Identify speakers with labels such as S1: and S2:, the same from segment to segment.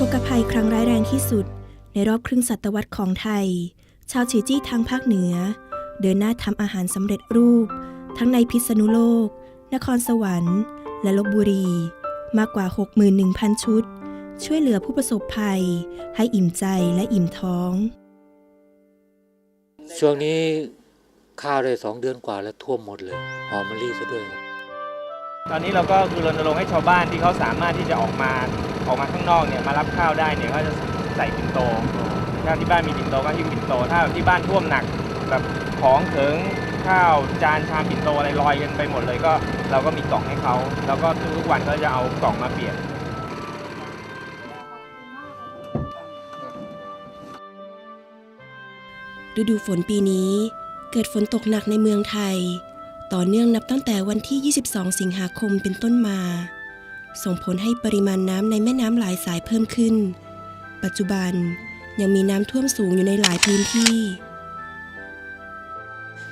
S1: ทกภัยครั้งร้ายแรงที่สุด ในรอบครึ่งศตวรรษของไทย ชาวฉีจี้ทางภาคเหนือ เดินหน้าทำอาหารสำเร็จรูป ทั้งในพิษณุโลก นครสวรรค์ และลบบุรี มากกว่า 61,000 ชุด ช่วยเหลือผู้ประสบภัย ให้อิ่มใจและอิ่มท้อง
S2: ช่วงนี้ข้าวได้สองเดือนกว่าแล้วท่วมหมดเลย หอมมะลิซะด้วยครับ
S3: ตอนนี้เราก็คือรณรงค์ให้ชาวบ้านที่เขาสามารถที่จะออกมาออกมาข้างนอกเนี่ยมารับข้าวได้เนี่ยเขาจะใส่ปิ่นโตถ้าที่บ้านมีปิ่นโตก็หิ้วปิ่นโต ถ้าที่บ้านท่วมหนักแบบของถึงข้าวจานชามปิ่นโตอะไรลอยกันไปหมดเลยก็เราก็มีกล่องให้เขาแล้วก็ทุกวันเขาจะเอากล่องมาเปลี่ยน
S1: ฤดูฝนปีนี้เกิดฝนตกหนักในเมืองไทย ต่อเนื่องนับตั้งแต่วันที่ 22 สิงหาคมเป็นต้นมา ส่งผลให้ปริมาณน้ำในแม่น้ำหลายสายเพิ่มขึ้น ปัจจุบันยังมีน้ำท่วมสูงอยู่ในหลายพื้นที่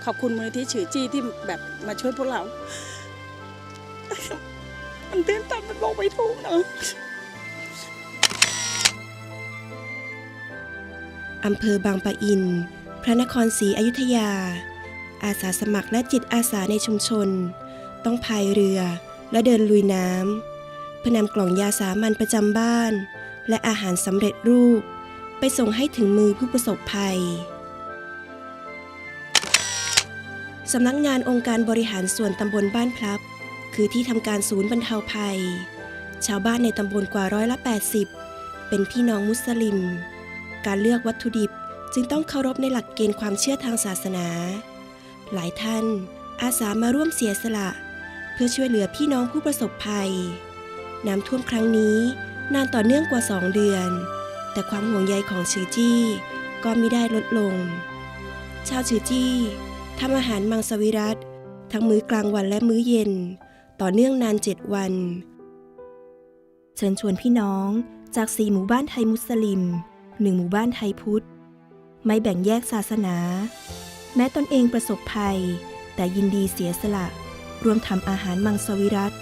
S4: ขอบคุณมูลนิธิฉือจี้ที่แบบมาช่วยพวกเรา มันเต้นตันมันบอกไม่ถูกนะ
S1: อำเภอบางปะอิน พระนครศรีอยุธยา อาสาสมัครและจิตอาสาในชุมชน ต้องพายเรือและเดินลุยน้ำเพื่อนำกล่องยาสามัญประจำบ้าน และอาหารสำเร็จรูป ไปส่งให้ถึงมือผู้ประสบภัยสำนักงานองค์การบริหารส่วนตำบลบ้านพลับ คือที่ทำการศูนย์บรรเทาภัย ชาวบ้านในตำบลกว่าร้อยละ 80 เป็นพี่น้องมุสลิม การเลือกวัตถุดิบจึงต้องเคารพในหลักเกณฑ์ความเชื่อทางศาสนา หลายท่านอาสามาร่วมเสียสละ เพื่อช่วยเหลือพี่น้องผู้ประสบภัย น้ำท่วมครั้งนี้นานต่อเนื่องกว่า2เดือน แต่ความห่วงใยของชือจี้ก็ไม่ได้ลดลง ชาวชือจี้ทำอาหารมังสวิรัตทั้งมื้อกลางวันและมื้อเย็น ต่อเนื่องนาน7วัน เชิญชวนพี่น้องจากสี่หมู่บ้านไทยมุสลิมหนึ่งหมู่บ้านไทยพุทธ ไม่แบ่งแยกศาสนา แม้ตนเองประสบภัย แต่ยินดีเสียสละร่วมทำอาหารมังสวิรัต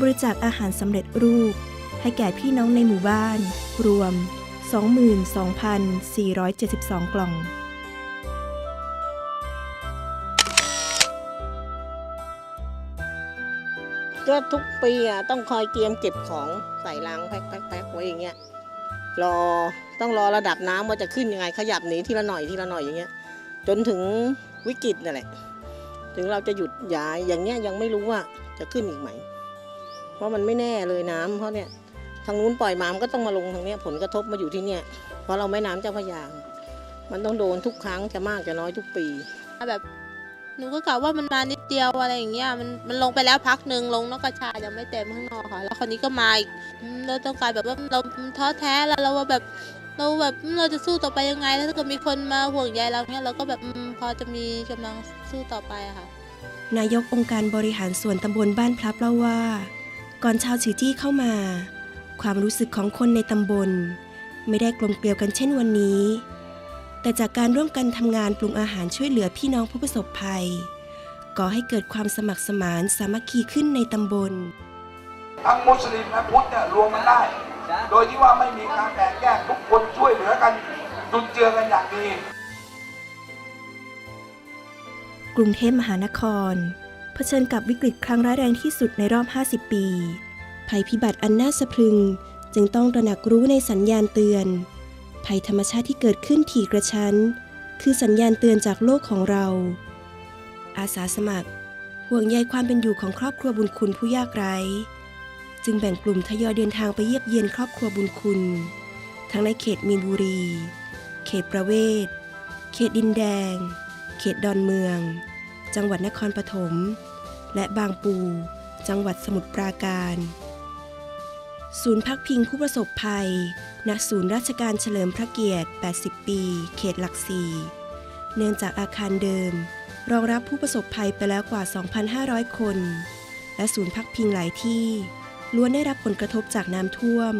S1: บริจาคอาหารสำเร็จรูป ให้แก่พี่น้องในหมู่บ้าน รวม 22,472 กล่อง
S4: ก็ทุกปีอะต้องคอยเตรียมเก็บของใส่ลังแพ็คแพ็คแพ็คไว้อย่างเงี้ยรอต้องรอระดับน้ำว่าจะขึ้นยังไงขยับหนีทีละหน่อยทีละหน่อยอย่างเงี้ย จนถึงวิกฤตนั่นแหละ ถึงเราจะหยุดย้ายอย่างเงี้ยยังไม่รู้ว่าจะขึ้นอีกไหม เพราะมันไม่แน่เลยน้ำเพราะเนี่ยทางนู้นปล่อยมามันก็ต้องมาลงทางเนี้ยผลกระทบมาอยู่ที่เนี่ยเพราะเราแม่น้ำเจ้าพระยา มันต้องโดนทุกครั้งจะมากจะน้อยทุกปี
S5: แบบหนูก็กะว่ามันมานิดเดียวอะไรอย่างเงี้ยมันมันลงไปแล้วพักหนึ่งลงนกกระชายังไม่เต็มข้างนอกค่ะ แล้วคราวนี้ก็มาอีกเราต้องการแบบว่าเราท้อแท้แล้วเราว่าแบบ เราแบบอืมเราจะสู้ต่อไปยังไง แล้วถ้าเกิดมีคนมาห่วงใยเราเนี้ยเราก็แบบอืมพอจะมีกำลังสู้ต่อไปอะค่ะ
S1: นายกองค์การบริหารส่วนตำบลบ้านพลับเล่าว่า ก่อนชาวฉือจี้เข้ามา ความรู้สึกของคนในตำบล ไม่ได้กลมเกลียวกันเช่นวันนี้ แต่จากการร่วมกันทำงานปรุงอาหารช่วยเหลือพี่น้องผู้ประสบภัยก่อให้เกิดความสมัครสมานสามัคคีขึ้นในตำบล
S6: ทั้งมุสลิมและพุทธเนี่ยรวมกันได้ โดยที่ว่าไม่มีการแบ่งแยกทุกคนช่วยเหลือกันจุนเจือกันอย่างดี
S1: กรุงเทพมหานคร เผชิญกับวิกฤตครั้งร้ายแรงที่สุดในรอบ 50 ปี ภัยพิบัติอันน่าสะพรึง จึงต้องตระหนักรู้ในสัญญาณเตือน ภัยธรรมชาติที่เกิดขึ้นถี่กระชั้น คือสัญญาณเตือนจากโลกของเรา อาสาสมัคร ห่วงใยความเป็นอยู่ของครอบครัวบุญคุณผู้ยากไร้ จึงแบ่งกลุ่มทยอยเดินทางไปเยียบเยียนครอบครัวบุญคุณ ทั้งในเขตมีนบุรี เขตประเวศ เขตดินแดง เขตดอนเมือง จังหวัดนครปฐม และบางปู จังหวัดสมุทรปราการ ศูนย์พักพิงผู้ประสบภัย ณ ศูนย์ราชการเฉลิมพระเกียรติ 80 ปี เขตหลักสี่เนื่องจากอาคารเดิม รองรับผู้ประสบภัยไปแล้วกว่า 2,500 คน และศูนย์พักพิงหลายที่ ล้วนได้รับผลกระทบจากน้ำท่วม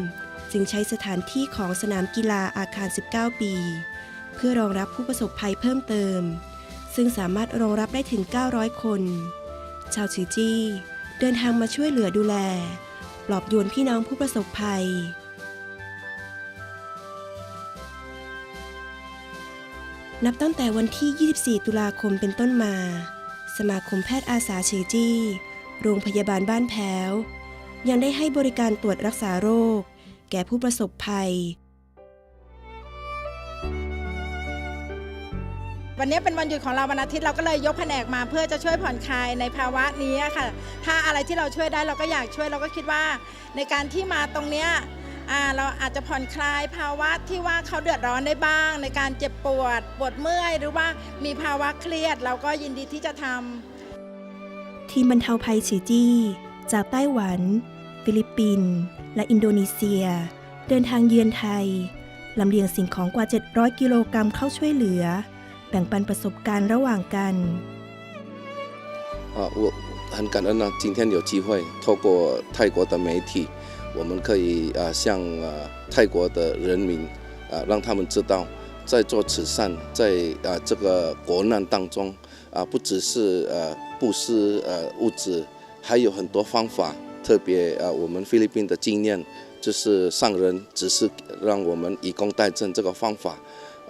S1: จึงใช้สถานที่ของสนามกีฬาอาคาร 19 ปี เพื่อรองรับผู้ประสบภัยเพิ่มเติม ซึ่งสามารถรองรับได้ถึง 900 คน ชาวชือจี้ เดินทางมาช่วยเหลือดูแล ปลอบโยนพี่น้องผู้ประสบภัยนับตั้งแต่วันที่ 24 ตุลาคมเป็นต้นมา สมาคมแพทย์อาสาเชยจี้ โรงพยาบาลบ้านแพ้ว ยังได้ให้บริการตรวจรักษาโรค แก่ผู้ประสบภัย
S7: วันนี้เป็นวันหยุดของเราวันอาทิตย์เราก็เลยยกแผนกมาเพื่อจะช่วยผ่อนคลายในภาวะนี้ค่ะ ถ้าอะไรที่เราช่วยได้เราก็อยากช่วยเราก็คิดว่า ในการที่มาตรงเนี้ยอ่าเราอาจจะผ่อนคลายภาวะที่ว่าเขาเดือดร้อนได้บ้าง ในการเจ็บปวด ปวดเมื่อย หรือว่ามีภาวะเครียด เราก็ยินดีที่จะทำ
S1: ทีมบรรเทาภัยฉีจี้ จากไต้หวัน ฟิลิปปินส์และอินโดนีเซีย เดินทางเยือนไทย ลำเลียงสิ่งของกว่า 700 กิโลกรัมเข้าช่วยเหลือ แบ่งปันประสบการณ์ระหว่างกัน
S8: 啊，我很感恩呢，今天有机会透过泰国的媒体，我们可以啊向啊泰国的人民啊让他们知道，在做慈善，在啊这个国难当中啊，不只是呃布施呃物质，还有很多方法。 特别啊，我们菲律宾的经验就是上人只是让我们以工代赈这个方法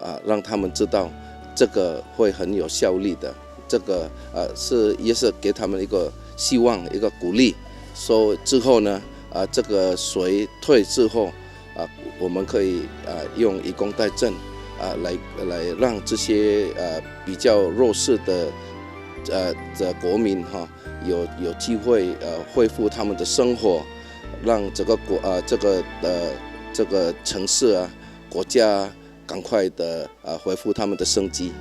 S8: 啊，让他们知道这个会很有效力的。这个呃是也是给他们一个希望，一个鼓励。说之后呢，啊、这个水退之后，啊、我们可以啊、用以工代赈啊、来来让这些呃比较弱势的呃的国民哈、有有机会呃恢复他们的生活，让这个国啊、这个呃这个城市啊国家啊赶快的啊、恢复他们的生机。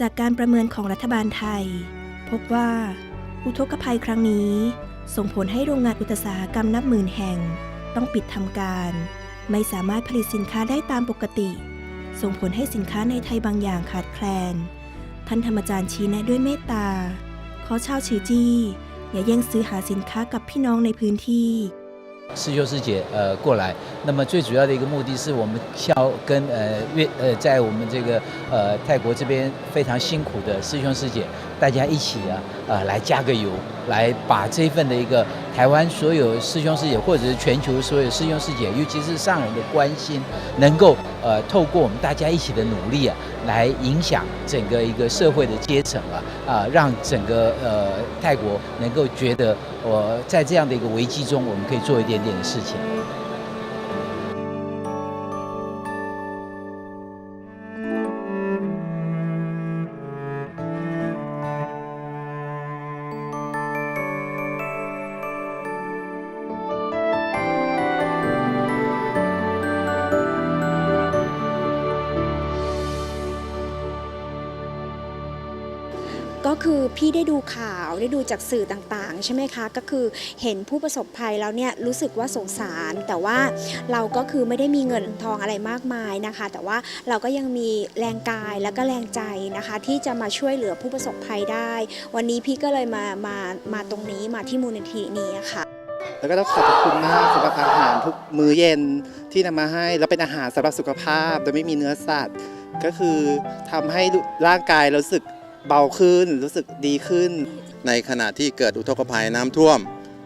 S1: จากการประเมินของรัฐบาลไทย พบว่า อุทกภัยครั้งนี้ ส่งผลให้โรงงานอุตสาหกรรมนับหมื่นแห่ง ต้องปิดทำการ ไม่สามารถผลิตสินค้าได้ตามปกติ ส่งผลให้สินค้าในไทยบางอย่างขาดแคลน ท่านธรรมจารย์ชี้แนะด้วยเมตตา ขอชาวชื่อจี้ อย่าแย่งซื้อหาสินค้ากับพี่น้องในพื้นที่
S9: 师兄师姐呃过来，那么最主要的一个目的是我们要跟呃越呃在我们这个呃泰国这边非常辛苦的师兄师姐，大家一起啊呃来加个油，来把这份的一个台湾所有师兄师姐或者是全球所有师兄师姐，尤其是上人的关心，能够呃透过我们大家一起的努力啊，来影响整个一个社会的阶层啊啊、让整个呃泰国能够觉得我、在这样的一个危机中，我们可以做一点点的事情。
S10: คือพี่ได้ดูข่าวได้ดูจากสื่อต่างๆ ใช่ไหมคะ ก็คือเห็นผู้ประสบภัยแล้วเนี่ยรู้สึกว่าสงสาร แต่ว่าเราก็คือไม่ได้มีเงินทองอะไรมากมายนะคะ แต่ว่าเราก็ยังมีแรงกายแล้วก็แรงใจนะคะ ที่จะมาช่วยเหลือผู้ประสบภัยได้ วันนี้พี่ก็เลยมามามาตรงนี้มาที่มูลนิธินี้ค่ะ
S11: แล้วก็ต้องขอบคุณมากสำหรับอาหารทุกมื้อเย็นที่นำมาให้ แล้วเป็นอาหารสำหรับสุขภาพโดยไม่มีเนื้อสัตว์ ก็คือทำให้ร่างกายเรู้สึก เบาขึ้นรู้สึกดีขึ้น
S12: ในขณะที่เกิดอุทกภัยน้ำท่วม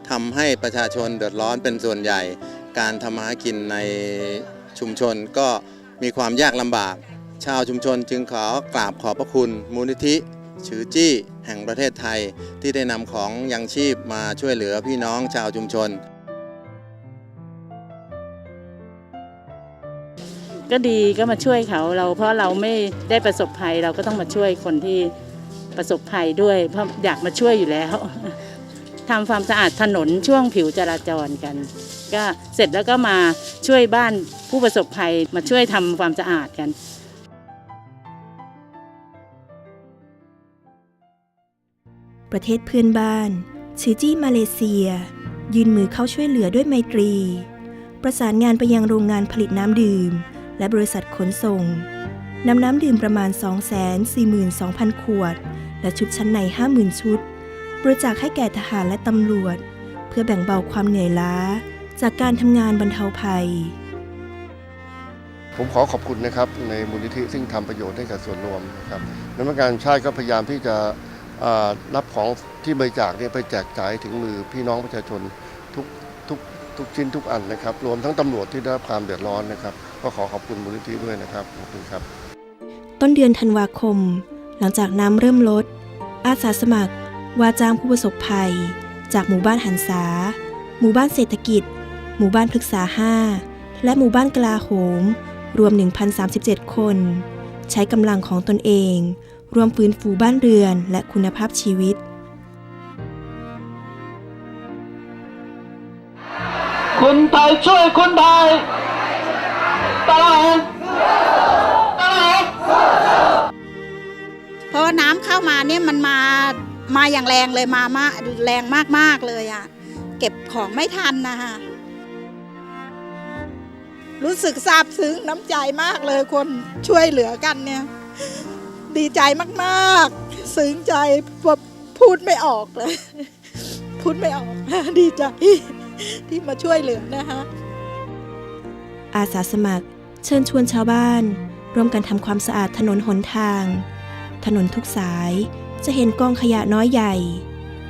S12: ทำให้ประชาชนเดือดร้อนเป็นส่วนใหญ่ การทำมาหากินในชุมชนก็มีความยากลำบาก ชาวชุมชนจึงขอกราบขอบพระคุณ มูลนิธิชือจี้แห่งประเทศไทยที่ได้นำของยังชีพมาช่วยเหลือพี่น้องชาวชุมชน
S13: ก็ดีก็มาช่วยเขาเราเพราะเราไม่ได้ประสบภัยเราก็ต้องมาช่วยคนที่ ประสบภัยด้วย เพราะอยากมาช่วยอยู่แล้วทำความสะอาดถนนช่วงผิวจราจรกัน ก็เสร็จแล้วก็มาช่วยบ้านผู้ประสบภัยมาช่วยทำความสะอาดกัน
S1: ประเทศเพื่อนบ้านชื่อจี้มาเลเซีย ยืนมือเข้าช่วยเหลือด้วยไมตรี ประสานงานไปยังโรงงานผลิตน้ำดื่ม และบริษัทขนส่ง นำน้ำดื่มประมาณ 242,000 ขวด และชุดชั้นใน 50,000 ชุด บริจาคให้แก่ทหารและตำรวจ เพื่อแบ่งเบาความเหนื่อยล้า จากการทำงานบรรเทาภัย
S14: ผมขอขอบคุณนะครับในมูลนิธิซึ่งทำประโยชน์ให้กับส่วนรวมนะครับนักการชาติก็พยายามที่จะรับของที่บริจาคเนี่ยไปแจกจ่ายถึงมือพี่น้องประชาชนทุกทุกทุกชิ้นทุกอันนะครับ รวมทั้งตำรวจที่ได้รับความเดือดร้อนนะครับ ก็ขอขอบคุณมูลนิธิด้วยนะครับ ขอบคุณครับ
S1: ต้นเดือนธันวาคม หลังจากน้ำเริ่มลด อาสาสมัคร ว่าจ้างผู้ประสบภัย จากหมู่บ้านหันษา หมู่บ้านเศรษฐกิจ หมู่บ้านพฤกษาห้าและหมู่บ้านกลาโหม รวม 1,037 คน ใช้กำลังของตนเอง รวมฟื้นฟูบ้านเรือนและคุณภาพชีวิต
S15: คนไทยช่วยคนไทยตลอ
S16: เพราะว่าน้ำเข้ามาเนี่ยมันมามาอย่างแรงเลยมามาแรงมากๆเลยอะ่ะเก็บของไม่ทันนะคะรู้สึกซาบซึ้งน้ำใจมากเลยคนช่วยเหลือกันเนี่ย ดีใจมากๆ ซึ้งใจแบบพูดไม่ออกเลย พูดไม่ออก ดีใจที่มาช่วยเหลือนะคะ
S1: อาสาสมัคร เชิญชวนชาวบ้าน ร่วมกันทำความสะอาดถนนหนทาง ถนนทุกสาย จะเห็นกองขยะน้อยใหญ่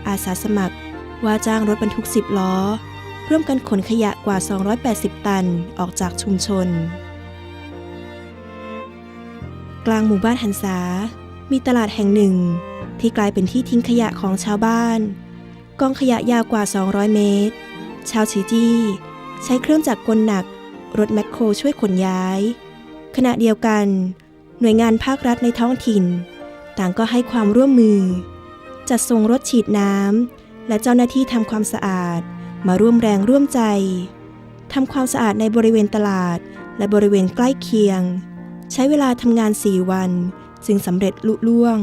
S1: อาสาสมัครว่าจ้างรถบรรทุก 10 ล้อ ร่วมกันขนขยะกว่า 280 ตันออกจากชุมชน กลางหมู่บ้านหันษา มีตลาดแห่งหนึ่ง ที่กลายเป็นที่ทิ้งขยะของชาวบ้าน กองขยะยาวกว่า 200 เมตร ชาวชีจี้ใช้เครื่องจักรกลหนัก รถแมคโครช่วยขนย้าย ขณะเดียวกัน หน่วยงานภาครัฐในท้องถิ่น ต่างก็ให้ความร่วมมือ จัดส่งรถฉีดน้ำและเจ้าหน้าที่ทำความสะอาดมาร่วมแรงร่วมใจทำความสะอาดในบริเวณตลาดและบริเวณใกล้เคียง ใช้เวลาทำงาน 4 วัน จึงสำเร็จลุล่วง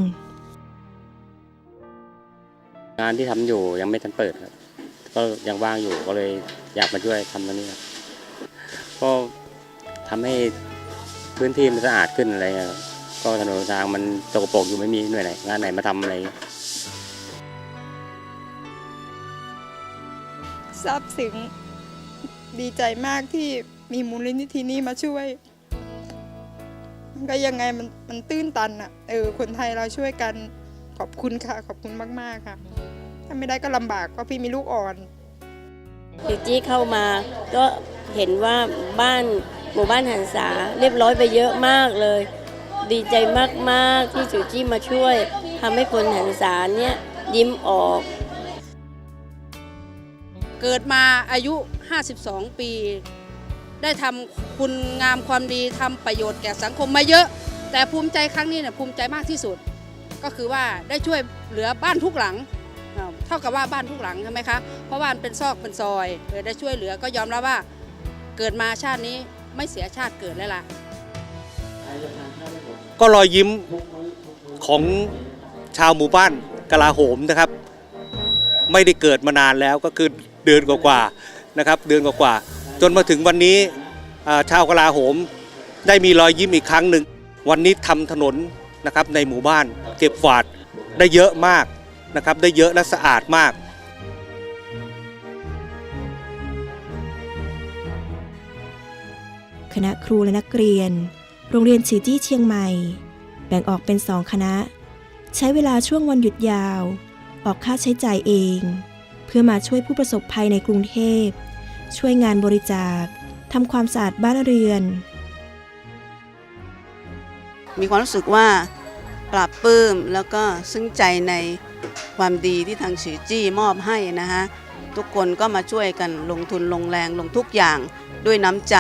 S17: งานที่ทำอยู่ยังไม่ทันเปิดครับ ก็ยังว่างอยู่ก็เลยอยากมาช่วยทำตรงนี้ครับก็ทำให้พื้นที่มันสะอาดขึ้นอะไรเงี้ยครับ ก็ถนนทางมันสกปรกอยู่ไม่มีหน่วยไหนงานไหนมาทำอะไร
S18: ซาบซึ้งดีใจมากที่มีมูลนิธินี้มาช่วยมันก็ยังไงมันมันตื้นตันอะเออคนไทยเราช่วยกันขอบคุณค่ะ ขอบคุณมาก ๆ ค่ะ ถ้าไม่ได้ก็ลำบากเพราะพี่มีลูกอ่อน
S19: จิจี้เข้ามาก็เห็นว่าบ้านหมู่บ้านหันษาเรียบร้อยไปเยอะมากเลย ดีใจมากๆที่จิจี้มาช่วยทำให้คนหันษาเนี่ยยิ้มออก
S20: เกิดมาอายุ 52 ปี ได้ทำคุณงามความดีทำประโยชน์แก่สังคมมาเยอะ แต่ภูมิใจครั้งนี้เนี่ยภูมิใจมากที่สุด ก็คือว่าได้ช่วยเหลือบ้านทุกหลังเท่ากับว่าบ้านทุกหลังใช่ไหมคะ เพราะว่านเป็นซอกเป็นซอยเออได้ช่วยเหลือก็ยอมรับว่าเกิดมาชาตินี้ไม่เสียชาติเกิดแล้วล่ะ
S21: ก็รอยยิ้มของชาวหมู่บ้านกลาโหมนะครับ ไม่ได้เกิดมานานแล้วก็คือเดือนกว่าๆนะครับ เดือนกว่าๆจนมาถึงวันนี้ชาวกลาโหมได้มีรอยยิ้มอีกครั้งหนึ่งวันนี้ทำถนนนะครับในหมู่บ้านเก็บฝาดได้เยอะมากนะครับ ได้เยอะและสะอาดมาก
S1: คณะครูและนักเรียน โรงเรียนฉีจี้เชียงใหม่ แบ่งออกเป็นสองคณะ ใช้เวลาช่วงวันหยุดยาว ออกค่าใช้จ่ายเอง เพื่อมาช่วยผู้ประสบภัยในกรุงเทพ ช่วยงานบริจาคทำความสะอาดบ้านเรือน
S22: มีความรู้สึกว่าปราบปลื้มแล้วก็ซึ้งใจในความดีที่ทางฉีจี้มอบให้นะฮะทุกคนก็มาช่วยกันลงทุนลงแรงลงทุกอย่างด้วยน้ำใจ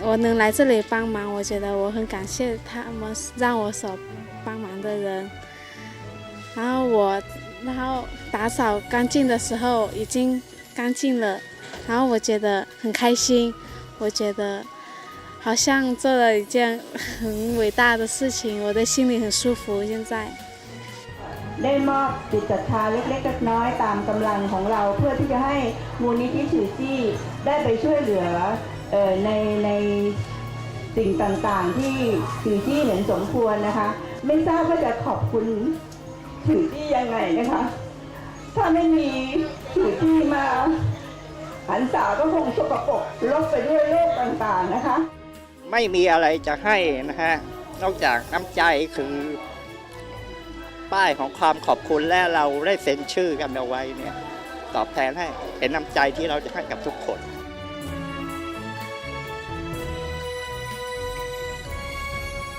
S23: 我能来这里帮忙，我觉得我很感谢他们让我所帮忙的人。然后我，然后打扫干净的时候已经干净了，然后我觉得很开心，我觉得好像做了一件很伟大的事情，我的心里很舒服。现在。
S24: ได้มอบจิตศรัทธาเล็กๆน้อยๆตามกำลังของเราเพื่อที่จะให้มูลนิธิฉือจี้ได้ไปช่วยเหลือเอ่อ ในในสิ่งต่างๆที่ฉือจี้เห็นสมควรนะคะ ไม่ทราบว่าจะขอบคุณฉือจี้ยังไงนะคะ ถ้าไม่มีฉือจี้มาหันษาก็คงสกปรกลบไปด้วยโรคต่างๆนะคะ
S25: ไม่มีอะไรจะให้นะฮะนอกจากน้ำใจคือ
S26: ป้ายของความขอบคุณและเราได้เซ็นชื่อกันเอาไว้เนี่ย ตอบแทนให้เป็นน้ำใจที่เราจะให้กับทุกคน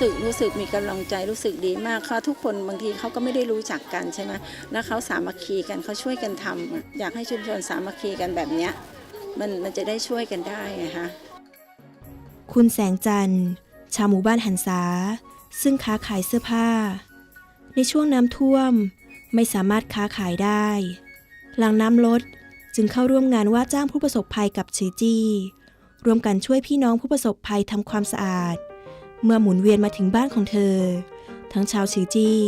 S27: สึกรู้สึกมีกำลังใจรู้สึกดีมากค่ะทุกคนบางทีเขาก็ไม่ได้รู้จักกันใช่ไหมแล้วเขาสามัคคีกันเขาช่วยกันทำอยากให้ชุมชนสามัคคีกันแบบเนี้ยมันมันจะได้ช่วยกันได้ไงคะ
S1: คุณแสงจันทร์ ชาวหมู่บ้านหันษาซึ่งค้าขายเสื้อผ้า ในช่วงน้ำท่วมไม่สามารถค้าขายได้ หลังน้ำลดจึงเข้าร่วมงานว่าจ้างผู้ประสบภัยกับชือจี้ร่วมกันช่วยพี่น้องผู้ประสบภัยทำความสะอาด เมื่อหมุนเวียนมาถึงบ้านของเธอ ทั้งชาวชือจี้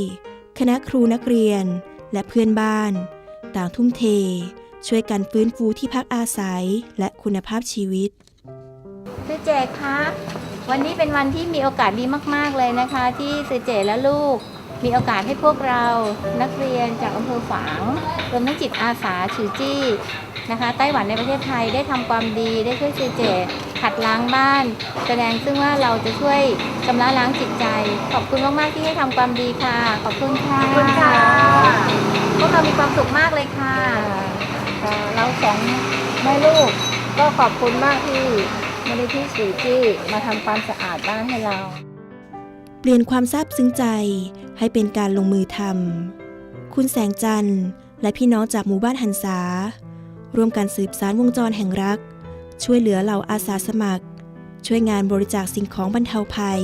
S1: คณะครูนักเรียนและเพื่อนบ้าน ต่างทุ่มเท ช่วยกันฟื้นฟูที่พักอาศัยและคุณภาพชีวิต
S28: ซื้อเจคะวันนี้เป็นวันที่มีโอกาสดีมาก ๆ เลยนะคะ ที่ซื้อเจและลูก มีโอกาสให้พวกเรานักเรียนจากอำเภอฝางรวมทั้งจิตอาสาฉือจี้นะคะไต้หวันในประเทศไทยได้ทำความดีได้ช่วยซื้อเจขัดล้างบ้าน แสดงซึ่งว่าเราจะช่วยชำระล้างจิตใจ ขอบคุณมาก ๆ ที่ให้ทำความดีค่ะ ขอบคุณค่ะ
S29: ขอบคุณค่ะ
S28: พวกเรามีความสุขมากเลยค่ะ
S29: เราสองแม่ลูกก็ขอบคุณมากที่มูลนิธิสีจี้มาทำความสะอาดบ้านให้เรา
S1: เปลี่ยนความซาบซึ้งใจให้เป็นการลงมือทำ คุณแสงจันทร์และพี่น้องจากหมู่บ้านหันษา ร่วมกันสืบสารวงจรแห่งรัก ช่วยเหลือเหล่าอาสาสมัคร ช่วยงานบริจาคสิ่งของบรรเทาภัย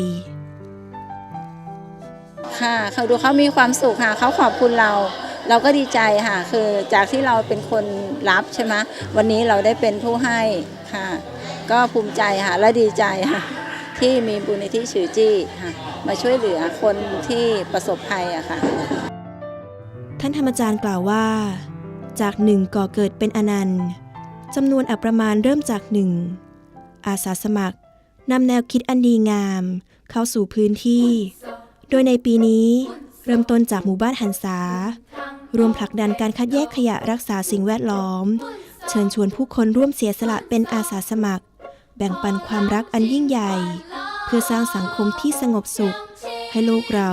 S27: ค่ะเขาดูเขามีความสุขค่ะเขาขอบคุณเรา เราก็ดีใจค่ะ คือจากที่เราเป็นคนรับใช่ไหมวันนี้เราได้เป็นผู้ให้ค่ะ ก็ภูมิใจค่ะและดีใจค่ะ ที่มีบุญในที่ชื่อจี้ค่ะมาช่วยเหลือคนที่ประสบภัยอะค่ะ
S1: ท่านธรรมจารย์กล่าวว่า จากหนึ่งก่อเกิดเป็นอนันต์จำนวนอัประมาณเริ่มจากหนึ่งอาสาสมัครนำแนวคิดอันดีงาม เข้าสู่พื้นที่ โดยในปีนี้เริ่มต้นจากหมู่บ้านหันษารวมผลักดันการคัดแยกขยะรักษาสิ่งแวดล้อม เชิญชวนผู้คนร่วมเสียสละเป็นอาสาสมัคร แบ่งปันความรักอันยิ่งใหญ่ เพื่อสร้างสังคมที่สงบสุข ให้โลกเรา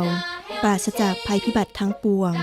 S1: ปราศจากภัยพิบัติทั้งปวง